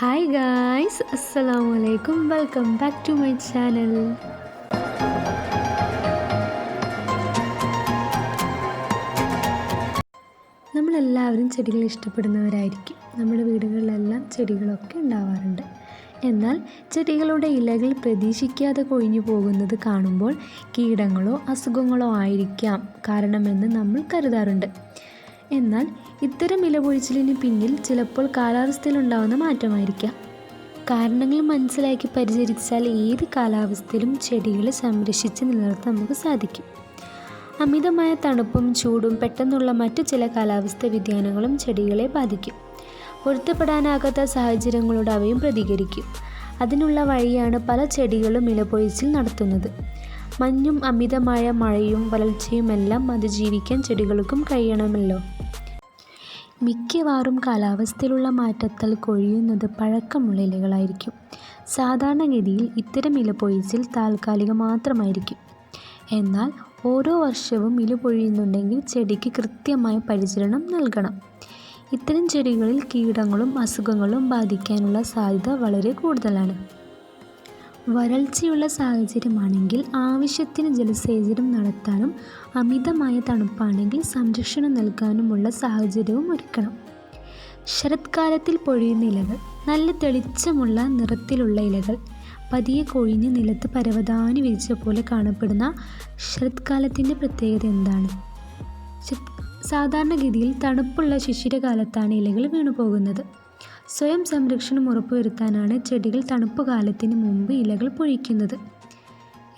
Hi guys അസ്സലാമു അലൈക്കും welcome back to my channel നമ്മളെല്ലാവരും ചെടികൾ ഇഷ്ടപ്പെടുന്നവരായിരിക്കും. നമ്മുടെ വീടുകളിലെല്ലാം ചെടികളൊക്കെ ഉണ്ടാവാറുണ്ട്. എന്നാൽ ചെടികളുടെ ഇലകൾ പ്രതീക്ഷിക്കാതെ കൊഴിഞ്ഞു പോകുന്നത് കാണുമ്പോൾ കീടങ്ങളോ അസുഖങ്ങളോ ആയിരിക്കാം കാരണമെന്ന് നമ്മൾ കരുതാറുണ്ട്. എന്നാൽ ഇത്തരം ഇലപൊഴിച്ചിലിന് പിന്നിൽ ചിലപ്പോൾ കാലാവസ്ഥയിലുണ്ടാകുന്ന മാറ്റമായിരിക്കാം. കാരണങ്ങൾ മനസ്സിലാക്കി പരിചരിച്ചാൽ ഏത് കാലാവസ്ഥയിലും ചെടികളെ സംരക്ഷിച്ച് നിലനിർത്താൻ നമുക്ക് സാധിക്കും. അമിതമായ തണുപ്പും ചൂടും പെട്ടെന്നുള്ള മറ്റു ചില കാലാവസ്ഥ വ്യതിയാനങ്ങളും ചെടികളെ ബാധിക്കും. പൊരുത്തപ്പെടാനാകാത്ത സാഹചര്യങ്ങളോട് അവയും പ്രതികരിക്കും. അതിനുള്ള വഴിയാണ് പല ചെടികളും ഇലപൊഴിച്ചിൽ നടത്തുന്നത്. മഞ്ഞും അമിതമായ മഴയും വരൾച്ചയുമെല്ലാം അതിജീവിക്കാൻ ചെടികൾക്കും കഴിയണമല്ലോ. മിക്കവാറും കാലാവസ്ഥയിലുള്ള മാറ്റത്താൽ കൊഴിയുന്നത് പഴക്കമുള്ള ഇലകളായിരിക്കും സാധാരണഗതിയിൽ ഇത്തരം ഇലപൊഴിച്ചിൽ താൽക്കാലികം മാത്രമായിരിക്കും. എന്നാൽ ഓരോ വർഷവും ഇല പൊഴിയുന്നുണ്ടെങ്കിൽ ചെടിക്ക് കൃത്യമായ പരിചരണം നൽകണം. ഇത്തരം ചെടികളിൽ കീടങ്ങളും അസുഖങ്ങളും ബാധിക്കാനുള്ള സാധ്യത വളരെ കൂടുതലാണ്. വരൾച്ചയുള്ള സാഹചര്യമാണെങ്കിൽ ആവശ്യത്തിന് ജലസേചനം നടത്താനും അമിതമായ തണുപ്പാണെങ്കിൽ സംരക്ഷണം നൽകാനുമുള്ള സാഹചര്യവും ഒരുക്കണം. ശരത്കാലത്തിൽ പൊഴിയുന്ന ഇലകൾ നല്ല തെളിച്ചമുള്ള നിറത്തിലുള്ള ഇലകൾ പതിയെ കൊഴിഞ്ഞ് നിലത്ത് പരവതാനി വിരിച്ച പോലെ കാണപ്പെടുന്ന ശരത്കാലത്തിന്റെ പ്രത്യേകത എന്താണ്? സാധാരണഗതിയിൽ തണുപ്പുള്ള ശിശിരകാലത്താണ് ഇലകൾ വീണു പോകുന്നത് സ്വയം സംരക്ഷണം ഉറപ്പുവരുത്താനാണ് ചെടികൾ തണുപ്പ് കാലത്തിന് മുമ്പ് ഇലകൾ പൊഴിക്കുന്നത്.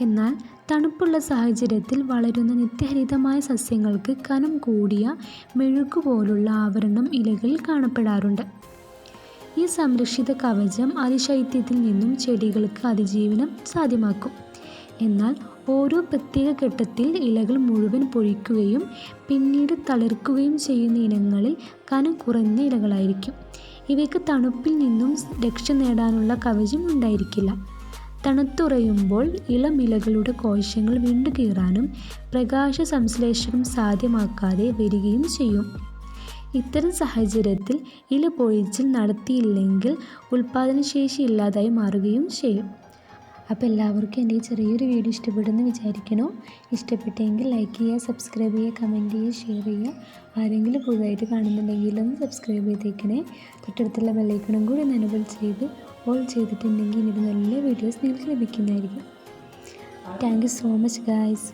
എന്നാൽ തണുപ്പുള്ള സാഹചര്യത്തിൽ വളരുന്ന നിത്യഹരിതമായ സസ്യങ്ങൾക്ക് കനം കൂടിയ മെഴുക്ക് പോലുള്ള ആവരണം ഇലകളിൽ കാണപ്പെടാറുണ്ട്. ഈ സംരക്ഷിത കവചം അതിശൈത്യത്തിൽ നിന്നും ചെടികൾക്ക് അതിജീവനം സാധ്യമാക്കും. എന്നാൽ ഓരോ പ്രത്യേക ഘട്ടത്തിൽ ഇലകൾ മുഴുവൻ പൊഴിക്കുകയും പിന്നീട് തളിർക്കുകയും ചെയ്യുന്ന ഇനങ്ങളിൽ കനം കുറഞ്ഞ ഇലകളായിരിക്കും. ഇവയ്ക്ക് തണുപ്പിൽ നിന്നും രക്ഷ നേടാനുള്ള കവചം ഉണ്ടായിരിക്കില്ല. തണുത്തുറയുമ്പോൾ ഇളമിലകളുടെ കോശങ്ങൾ വീണ്ടുകീറാനും പ്രകാശ സംശ്ലേഷണം സാധ്യമാക്കാതെ വരികയും ചെയ്യും. ഇത്തരം സാഹചര്യത്തിൽ ഇല പൊഴിച്ചിൽ നടത്തിയില്ലെങ്കിൽ ഉൽപ്പാദനശേഷി ഇല്ലാതായി മാറുകയും ചെയ്യും. അപ്പോൾ എല്ലാവർക്കും എന്റെ ഈ ചെറിയൊരു വീഡിയോ ഇഷ്ടപ്പെടുമെന്ന് വിചാരിക്കണോ. ഇഷ്ടപ്പെട്ടെങ്കിൽ ലൈക്ക് ചെയ്യുക സബ്സ്ക്രൈബ് ചെയ്യുക കമന്റ് ചെയ്യുക ഷെയർ ചെയ്യുക. ആരെങ്കിലും പുതുതായിട്ട് കാണുന്നുണ്ടെങ്കിൽ ഒന്ന് സബ്സ്ക്രൈബ് ചെയ്തേക്കണേ. തൊട്ടടുത്തുള്ള ബെല്ലൈക്കണും കൂടി ഒന്ന് എനബിൾ ചെയ്ത് ഓൾ ചെയ്തിട്ടുണ്ടെങ്കിൽ ഇനി നല്ല വീഡിയോസ് നിങ്ങൾക്ക് ലഭിക്കുന്നതായിരിക്കും. Thank you so much guys